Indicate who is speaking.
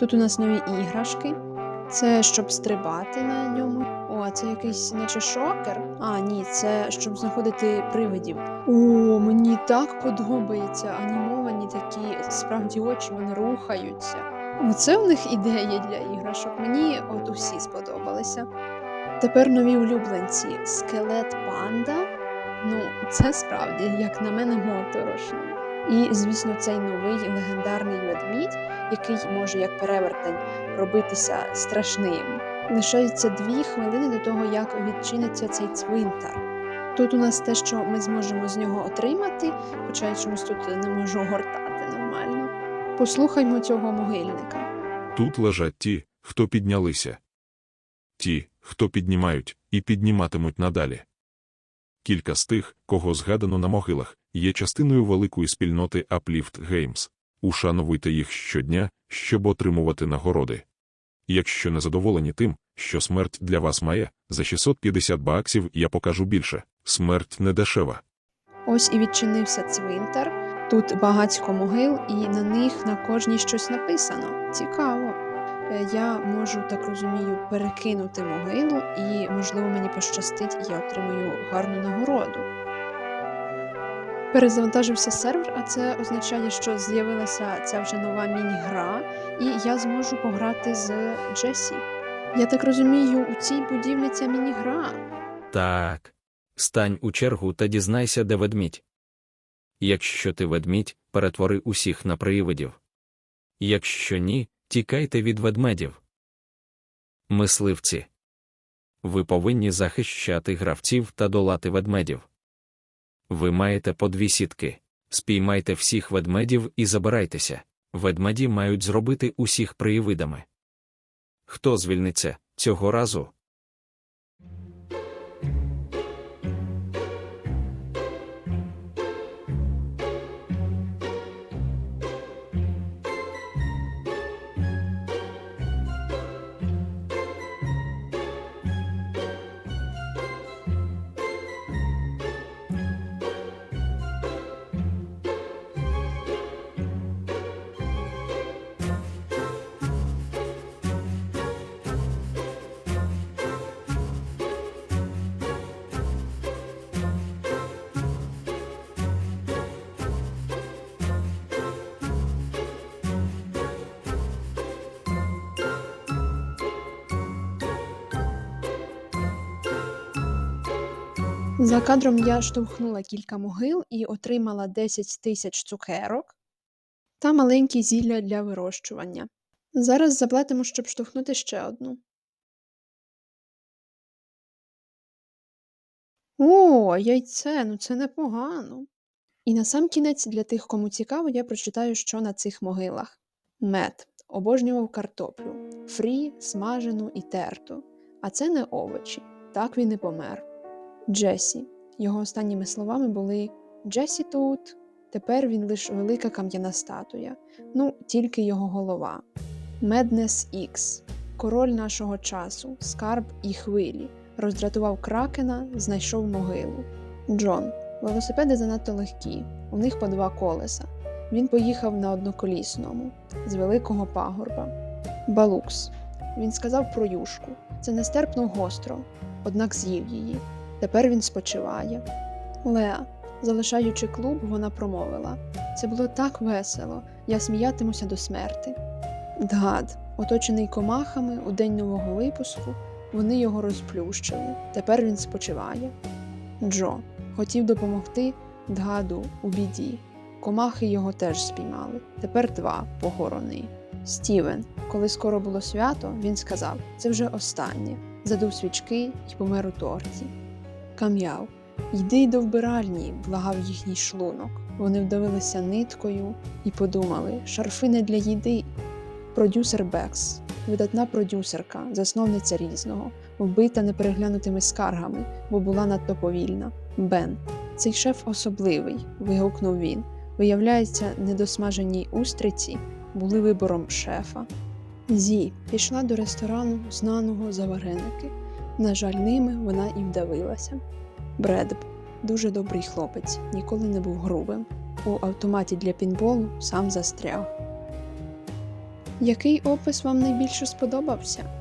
Speaker 1: Тут у нас нові іграшки. Це щоб стрибати на ньому. О, це якийсь наче шокер. А, ні, це щоб знаходити привидів. О, мені так подобається. Анімовані такі справді очі, вони рухаються. Оце в них ідея для іграшок. Мені от усі сподобалися. Тепер нові улюбленці. Скелет панда. Ну, це справді, як на мене, моторошно. І, звісно, цей новий легендарний ведмідь, який може як перевертень робитися страшним. Лишається дві хвилини до того, як відчиниться цей цвинтар. Тут у нас те, що ми зможемо з нього отримати, хоча я чомусь тут не можу гортати нормально. Послухаймо цього могильника.
Speaker 2: Тут лежать ті, хто піднялися. Ті, хто піднімають і підніматимуть надалі. Кілька з тих, кого згадано на могилах, є частиною великої спільноти Uplift Games. Ушановуйте їх щодня, щоб отримувати нагороди. Якщо не задоволені тим, що смерть для вас має, за 650 баксів я покажу більше. Смерть не дешева.
Speaker 1: Ось і відчинився цвинтар. Тут багатько могил, і на них на кожній щось написано. Цікаво. Е, Я можу, так розумію, перекинути могилу, і, можливо, мені пощастить, і я отримаю гарну нагороду. Перезавантажився сервер, а це означає, що з'явилася ця вже нова міні-гра, і я зможу пограти з Джесі. Я так розумію, у цій будівлі ця міні-гра.
Speaker 3: Так. Стань у чергу та дізнайся, де ведмідь. Якщо ти ведмідь, перетвори усіх на привидів. Якщо ні, тікайте від ведмедів. Мисливці. Ви повинні захищати гравців та долати ведмедів. Ви маєте по дві сітки. Спіймайте всіх ведмедів і забирайтеся. Ведмеді мають зробити усіх приєвидами. Хто звільниться цього разу?
Speaker 1: За кадром я штовхнула кілька могил і отримала 10 тисяч цукерок та маленькі зілля для вирощування. Зараз заплатимо, щоб штовхнути ще одну. О, яйце, ну це непогано. І на сам кінець для тих, кому цікаво, я прочитаю, що на цих могилах. Мед обожнював картоплю, фрі, смажену і терту. А це не овочі. Так він і помер. Джесі. Його останніми словами були Джесі тут. Тепер він лише велика кам'яна статуя, ну тільки його голова. Меднес Ікс, король нашого часу, скарб і хвилі, роздратував кракена, знайшов могилу. Джон. Велосипеди занадто легкі, у них по два колеса. Він поїхав на одноколісному з великого пагорба. Балукс. Він сказав про юшку. Це нестерпно гостро, однак з'їв її. Тепер він спочиває. Леа, залишаючи клуб, вона промовила: Це було так весело, я сміятимуся до смерти. Дгад, оточений комахами у день нового випуску, вони його розплющили. Тепер він спочиває. Джо хотів допомогти Дгаду у біді. Комахи його теж спіймали. Тепер два похорони. Стівен, коли скоро було свято, він сказав: це вже останнє. Задув свічки і помер у торті. Кам'яв. Йди й до вбиральні, благав їхній шлунок. Вони вдавилися ниткою і подумали: шарфи не для їди. Продюсер Бекс, видатна продюсерка, засновниця різного, вбита непереглянутими скаргами, бо була надто повільна. Бен. Цей шеф особливий, вигукнув він. Виявляється, недосмажені устриці були вибором шефа. Зі пішла до ресторану, знаного за вареники. На жаль, ними вона і вдавилася. Бредб дуже добрий хлопець, ніколи не був грубим. У автоматі для пінболу сам застряг. Який опис вам найбільше сподобався?